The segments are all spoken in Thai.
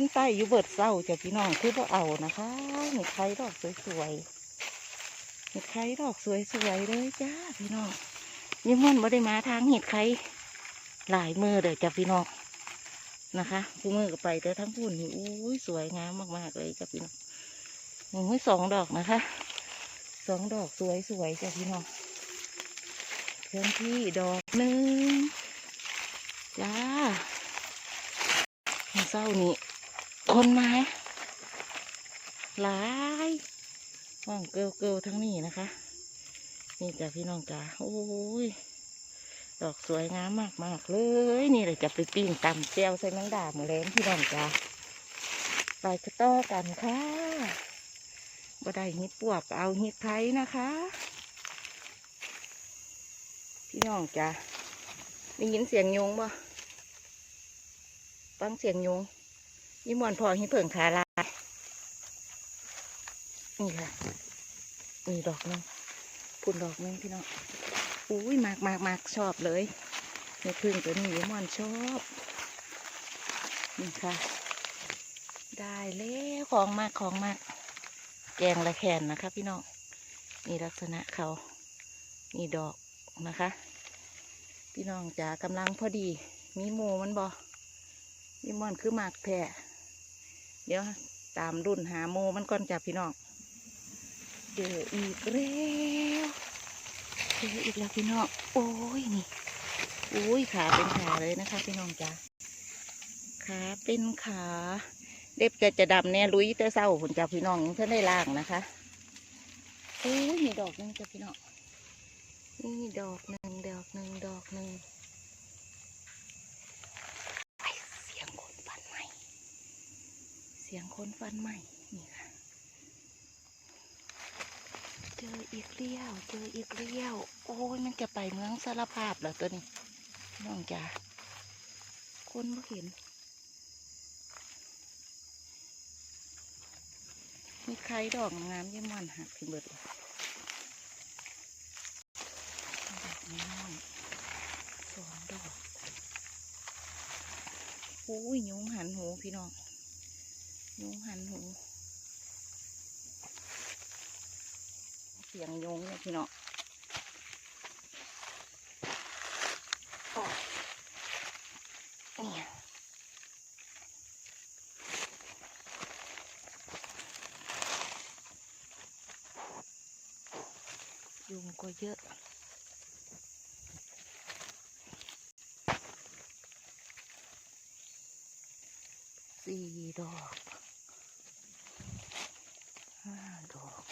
คนใต้อยู่เบิดเศร้าจ้ะพี่น้องคือบ่เอานะคะเห็ดไข่ดอกสวยๆเห็ดไข่ดอกสวยๆเลยจ้าพี่น้องยี่ม่อนบ่ได้มาทางเห็ดไข่หลายมือเด้อจ้ะพี่น้องนะคะผู้มือก็ไปแต่ทั้งพุ่นนี่อุ้ยสวยงามมากๆเลยจ้ะพี่น้องโอ้ยสองดอกนะคะสองดอกสวยๆจ้ะพี่น้องเคลื่อนที่ดอกหนึ่งจ้าเศร้านี่ คนมาหลายห้องเกิลเกลทั้งนี้นะคะ นี่จ้ะพี่น้องจ้าโอ้ย ดอกสวยงามมากมากเลย นี่เลยจะไปปิ้งตำเจียวใส่แมงดาหมูแรงพี่น้องจ้าไปกระต้อกันค่ะบ่ได้ฮิตปวกเอาฮิตไทยนะคะ พี่น้องจ้าได้ยินเสียงยงบ่ฟังเสียงยง ยี่มวนพอห้เพิ่งขาลายนี่ค่ะนี่ดอกนึงพุ่นดอกนึงพี่น้องอุ้ยมากมากมากชอบเลยในพึ่งตัวนี้ยี่มวนชอบนี่ค่ะ ได้แล้วของมากของมาก แกงละแคนนะคะพี่น้องนี่ลักษณะเขานี่ดอกนะคะ พี่น้องจ๋ากำลังพอดี มีหมูมันบอนี่มันคือหมากแผ่ เดี๋ยวตามรุ่นหาโมมันก่อนจ้ะพี่น้องเจออีกแล้วเจออีกแล้วพี่น้องโอ้ยนี่โอ้ยขาเป็นขาเลยนะคะ พี่น้องจ้ะขาเป็นขาเด็บจะจะดำเนี่ยลุยแต่เศร้าผลจ้ะพี่น้องเพื่อนได้ล่างนะคะโอ้ยนี่ดอกหนึงจ้ะพี่น้องนี่ดอกหนึ่งดอกหนึ่งดอกหนึ่ง ไอเสียงคนฟันใหม่ เสียงคนฟันใหม่นี่ค่ะ เจออีกเลี้ยว เจออีกเลี้ยว โอ้ยมันจะไปเมืองสารภาพเหรอตัวนี้น้องจ๋าคนไม่เห็น มีใครดอกงามเยี่มันหักพิมเบิดเลยดอกน้องสองดอก โอ้ยยุงหันหูพี่น้อง ยุงหันหูเสียงยุงเนี่ยพี่น้องโอ้ยเนี่ยยุงก็เยอะสี่ดอกห้าดอก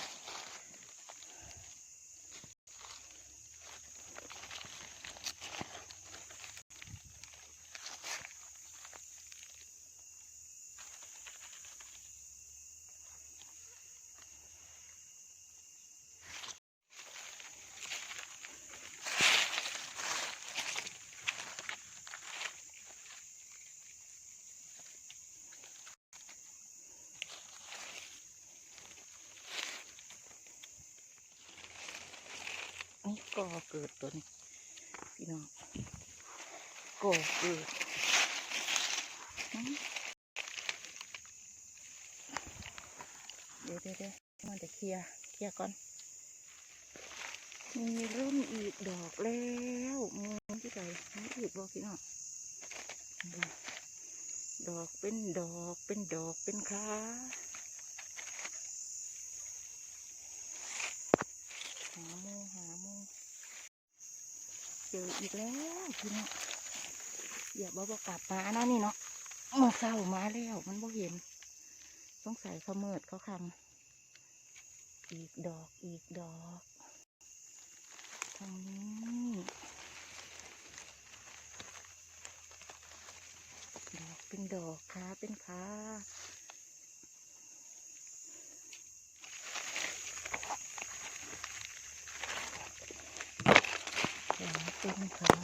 ก็เกิดตัวนี้พี่น้องก็เกิดเดี๋ยวเดี๋ยวมันจะเคลียร์เคลียร์ก่อนมีร่มอีกดอกแล้วมองที่ไหนมีอีกบอกพี่น้องดอกเป็นดอกเป็นดอกเป็นขาหาโมหาโมเจออีกแล้วพี่น้องอย่าบอกว่กลับมานะนี่เนาะมื่อเศร้ามาแล้ว มันบ่เห็นต้องใส่เขาเมิดเขาคำอีกดอกอีกดอกทางนี้ดอกเป็นดอกขาเป็นขาขาเป็นขา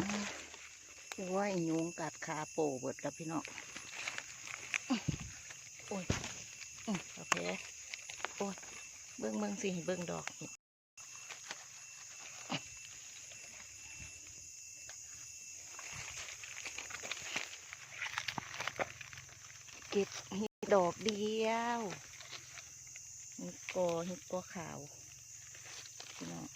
โอ้ยยุงกัดขาโปเบิดแล้วพี่น้องโอ้ยโอเคโอ้ยเบิ้งเบิ้งสิเบิ้งดอกเก็บดอกเดียวฮิปโปฮิปโปขาวพี่น้อง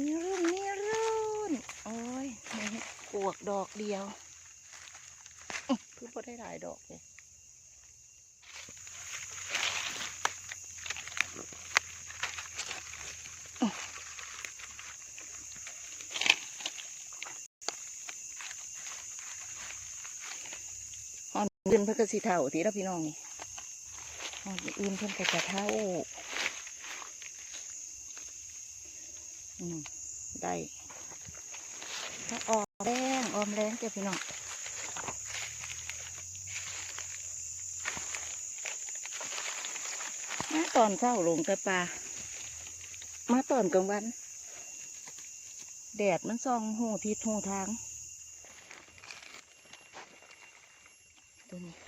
นี่รุ่นนี่รุ่นโอ้ยนี่ปวกดอกเดียวอื้อคือพอได้หลายดอกเลยฮอนอื่นเพิ่นก็สิเท่าทีแล้วพี่น้องนี่อนอื่นเพิ่นก็จะเท่า อืม ได้ถ้าออมแรงออมแรงเจ้ะพี่น้องมาตอนเช้าลงกระปลามาตอนกลางวัน แดดมันส่องหูทิศหูทางตัวนี้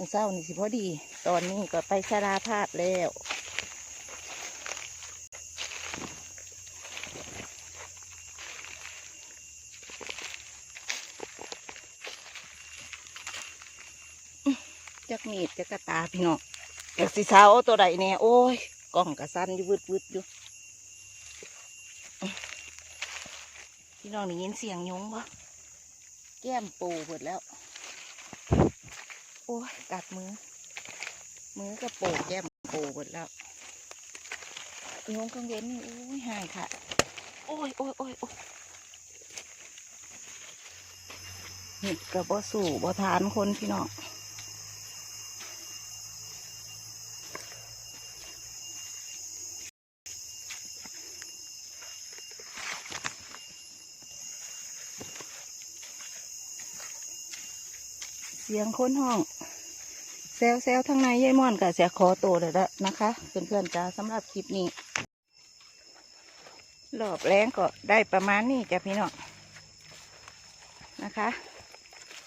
มื้อเช้านี่สิพอดี ตอนนี้ก็ไปชราพาดแล้วจักมีดจักกระตาพี่น้องจักสิเช้าตัวใดแน่โอ้ยกล้องกระสั้นอยู่วืดวืดอยู่พี่น้องได้ยินเสียงยงปะแก้มปูหมดแล้ว โอ้ยกัดมือ มือก็โปกแก้มปูหมดแล้วยงกังเว้นโอ้ยหายค่ะ โอ้ยโอ้ยโอ้ยโอ้ยเห็ดกับบ่สู่บ่ทานคนพี่น้องเสียงคนห้อง แซวแซวทางในยายม่อนกับเสียขอตัวเลยละนะคะเพื่อนๆจ้าสำหรับคลิปนี้รอบแรงก็ได้ประมาณนี้จ้ะพี่น้องนะคะ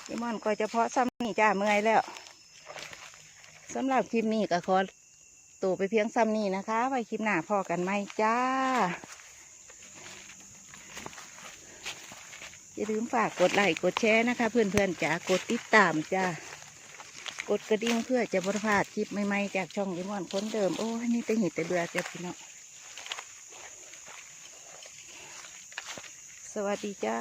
ยายม่อนก็จะเพาะซ้ำนี่จ้าเมื่อยแล้วสำหรับคลิปนี้ก็ขอตัวไปเพียงซ้ำนี้นะคะ ไว้คลิปหน้าพอกันไหมจ้าอย่าลืมฝากกดไลค์กดแชร์นะคะ เพื่อนๆจ๋ากดติดตามจ้า กดกระดิ่งเพื่อจะบรพาดคลิปใหม่ๆจากช่องยิมอนคนเดิม โอ้ยนี่แต่หิดแต่เบื่อจ้ะพี่น้องสวัสดีจ้า